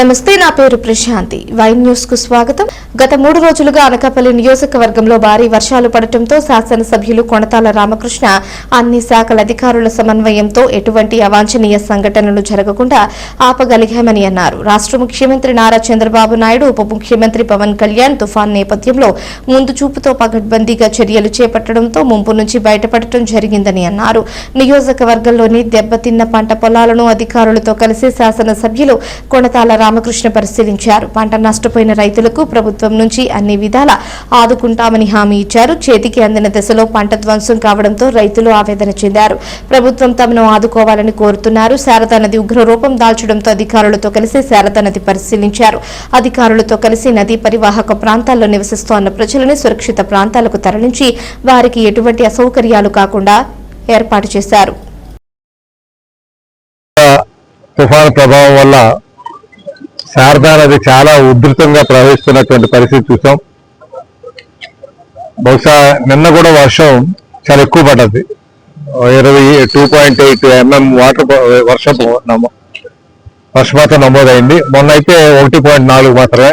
నమస్తే నా పేరు ప్రశాంతి. వైన్ న్యూస్కు స్వాగతం. గత మూడు రోజులుగా అనకాపల్లి నియోజకవర్గంలో భారీ వర్షాలు పడటంతో శాసనసభ్యులు కొణతాల రామకృష్ణ అన్ని శాఖల అధికారుల సమన్వయంతో ఎటువంటి అవాంఛనీయ సంఘటనలు జరగకుండా ఆపగలిగామని అన్నారు. రాష్ట్ర ముఖ్యమంత్రి నారా చంద్రబాబు నాయుడు ఉప ముఖ్యమంత్రి పవన్ కళ్యాణ్ తుఫాన్ నేపథ్యంలో ముందు చూపుతో పకడ్బందీగా చర్యలు చేపట్టడంతో ముంపు నుంచి బయటపడటం జరిగిందని అన్నారు. నియోజకవర్గంలోని దెబ్బతిన్న పంట పొలాలను అధికారులతో కలిసి శాసనసభ్యులు కొణతాల రామకృష్ణ పరిశీలించారు. పంట నష్టపోయిన రైతులకు ప్రభుత్వం నుంచి అన్ని విధాల ఆదుకుంటామని హామీ ఇచ్చారు. చేతికి అందిన దశలో పంట ధ్వంసం కావడంతో రైతులు ఆవేదన చెందారు. ప్రభుత్వం తమను ఆదుకోవాలని కోరుతున్నారు. శారదా నది ఉగ్రరూపం దాల్చడంతో అధికారులతో కలిసి శారదా నది పరిశీలించారు. అధికారులతో కలిసి నదీ పరివాహక ప్రాంతాల్లో నివసిస్తోన్న ప్రజలను సురక్షిత ప్రాంతాలకు తరలించి వారికి ఎటువంటి అసౌకర్యాలు కాకుండా ఏర్పాటు చేశారు. తుఫాను ప్రభావం వల్ల శారదా నది చాలా ఉధృతంగా ప్రవహిస్తున్నటువంటి పరిస్థితి చూసాం. బహుశా నిన్న కూడా వర్షం చాలా ఎక్కువ పడ్డది. ఇరవై two point eight MM water వర్షపు నమో వర్షపాతం నమోదైంది. మొన్న అయితే ఒకటి పాయింట్ నాలుగు మాత్రమే.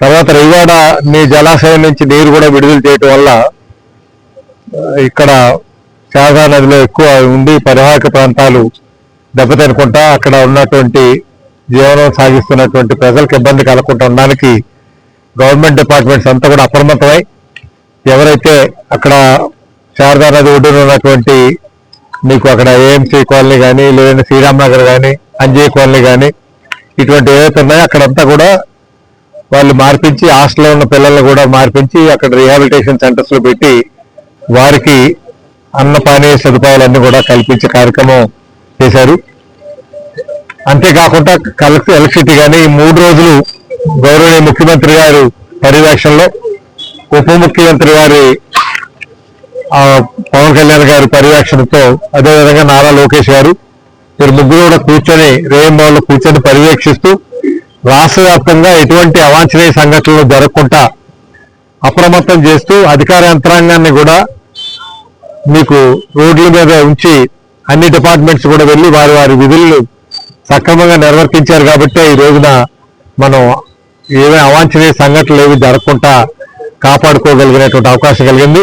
తర్వాత రివాడ నీ జలాశయం నుంచి నీరు కూడా విడుదల చేయటం వల్ల ఇక్కడ శారదా నదిలో ఎక్కువ ఉండి పరివాహక ప్రాంతాలు దెబ్బతినకుండా అక్కడ ఉన్నటువంటి జీవనం సాగిస్తున్నటువంటి ప్రజలకు ఇబ్బంది కలగకుండా ఉండడానికి గవర్నమెంట్ డిపార్ట్మెంట్స్ అంతా కూడా అప్రమత్తమై ఎవరైతే అక్కడ శారదా నది ఒడ్డున ఉన్నటువంటి మీకు అక్కడ ఏఎంసీ కాలనీ కానీ లేదంటే శ్రీరామ్ నగర్ కానీ అంజయ్ కాలనీ కానీ ఇటువంటి ఏవైతే ఉన్నాయో అక్కడంతా కూడా వాళ్ళు మార్పించి హాస్టల్లో ఉన్న పిల్లల్ని కూడా మార్పించి అక్కడ రిహాబిలిటేషన్ సెంటర్స్లో పెట్టి వారికి అన్న పానీయ సదుపాయాలన్నీ కూడా కల్పించే కార్యక్రమం చేశారు. అంతేకాకుండా కలెక్ట్ ఎలక్ట్రిసిటీ కానీ ఈ మూడు రోజులు గౌరవనీయ ముఖ్యమంత్రి గారు పర్యవేక్షణలో ఉప ముఖ్యమంత్రి గారి పవన్ కళ్యాణ్ గారి పర్యవేక్షణతో అదేవిధంగా నారా లోకేష్ గారు మీరు ముగ్గురు కూడా కూర్చొని రేయంబావులో కూర్చొని పర్యవేక్షిస్తూ రాష్ట్ర వ్యాప్తంగా ఎటువంటి అవాంఛనీయ సంఘటనలు జరగకుండా అప్రమత్తం చేస్తూ అధికార యంత్రాంగాన్ని కూడా మీకు రోడ్ల మీద ఉంచి అన్ని డిపార్ట్మెంట్స్ కూడా వెళ్ళి వారి వారి విధులను సక్రమంగా నిర్వర్తించారు కాబట్టి ఈ రోజున మనం ఏమీ అవాంఛనీయ సంఘటనలు ఏవి జరగకుండా కాపాడుకోగలిగినటువంటి అవకాశం కలిగింది.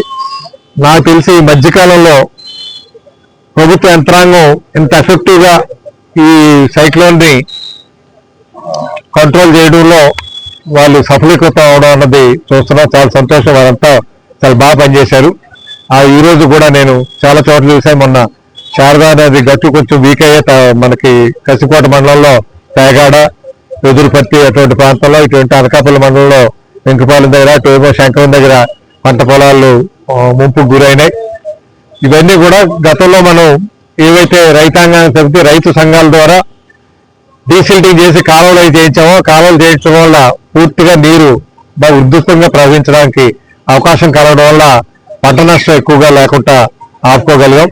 నాకు తెలిసి ఈ మధ్యకాలంలో ప్రభుత్వ యంత్రాంగం ఇంత ఎఫెక్టివ్గా ఈ సైక్లోన్ని కంట్రోల్ చేయడంలో వాళ్ళు సఫలీకృతం అవడం అన్నది చూస్తున్నాం చాలా సంతోషం. వారంతా చాలా బాగా పనిచేశారు. ఆ ఈ రోజు కూడా నేను చాలా చోట్ల చూసాను మొన్న శారదా నది గట్టు కొంచెం వీక్ అయ్యే త- మనకి కసికోట మండలంలో పేగాడ ఎదురుపత్తి అటువంటి ప్రాంతంలో ఇటువంటి అనకాపల్లి మండలంలో వెంకపాలెం దగ్గర టేబో శంకరం దగ్గర పంట పొలాలు ముంపుకు గురైనాయి. ఇవన్నీ కూడా గతంలో మనం ఏవైతే రైతాంగానికి తెలిపి రైతు సంఘాల ద్వారా డీసిల్టింగ్ చేసి కాలువలు అయితే చేయించామో కాలువలు చేయించడం వల్ల పూర్తిగా నీరు బాగా ఉధృతంగా ప్రవహించడానికి అవకాశం కలగడం వల్ల పంట నష్టం ఎక్కువగా లేకుండా ఆపుకోగలిగాం.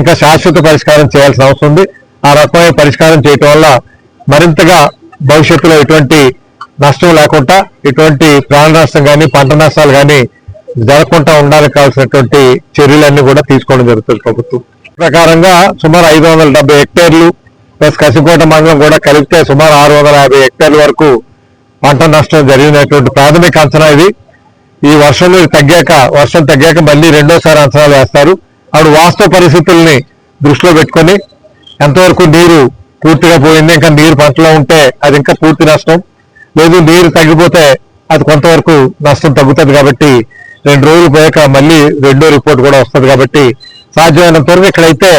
ఇంకా శాశ్వత పరిష్కారం చేయాల్సిన అవసరం ఉంది. ఆ రకమైన పరిష్కారం చేయటం వల్ల మరింతగా భవిష్యత్తులో ఎటువంటి నష్టం లేకుండా ఎటువంటి ప్రాణ నష్టం కానీ పంట నష్టాలు కానీ జరగకుండా ఉండడానికి కావాల్సినటువంటి చర్యలన్నీ కూడా తీసుకోవడం జరుగుతుంది ప్రభుత్వం. ప్రకారంగా సుమారు ఐదు వందల డెబ్బై హెక్టేర్లు ప్లస్ కసికోట మండలం కూడా కలిపితే సుమారు ఆరు వందల యాభై హెక్టేర్ల వరకు పంట నష్టం జరిగినటువంటి ప్రాథమిక అంచనా ఇది. ఈ వర్షం తగ్గాక వర్షం తగ్గాక మళ్ళీ రెండోసారి అంచనాలు వేస్తారు. అప్పుడు వాస్తవ పరిస్థితుల్ని దృష్టిలో పెట్టుకొని ఎంతవరకు నీరు పూర్తిగా పోయింది ఇంకా నీరు పంటలో ఉంటే అది ఇంకా పూర్తి నష్టం. లేదు నీరు తగ్గిపోతే అది కొంతవరకు నష్టం తగ్గుతుంది కాబట్టి రెండు రోజులు పోయాక మళ్ళీ రెండో రిపోర్ట్ కూడా వస్తుంది కాబట్టి సాధ్యమైనంత వరకు ఇక్కడైతే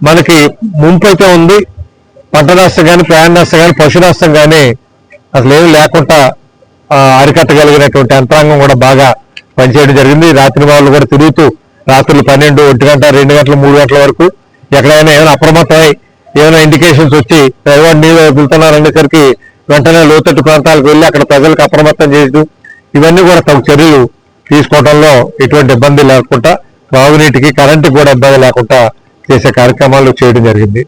మనకి ముంపు అయితే ఉంది. పంట నష్టం కానీ ప్రాణ నష్టం కానీ పశు నష్టం కానీ అసలు ఏమీ లేకుండా అరికట్టగలిగినటువంటి యంత్రాంగం కూడా బాగా పనిచేయడం జరిగింది. రాత్రి వాళ్ళు కూడా తిరుగుతూ రాత్రులు పన్నెండు ఒంటి గంట రెండు గంటలు మూడు గంటల వరకు ఎక్కడైనా ఏమైనా అప్రమత్తమై ఏమైనా ఇండికేషన్స్ వచ్చి ఎవరు నీళ్ళు వెళ్తున్నారు వెంటనే లోతట్టు ప్రాంతాలకు వెళ్ళి అక్కడ ప్రజలకు అప్రమత్తం చేయడం ఇవన్నీ కూడా తమ చర్యలు తీసుకోవడంలో ఎటువంటి ఇబ్బంది లేకుండా త్రాగునీటికి కరెంటు కూడా ఇబ్బంది లేకుండా చేసే కార్యక్రమాలు చేయడం జరిగింది.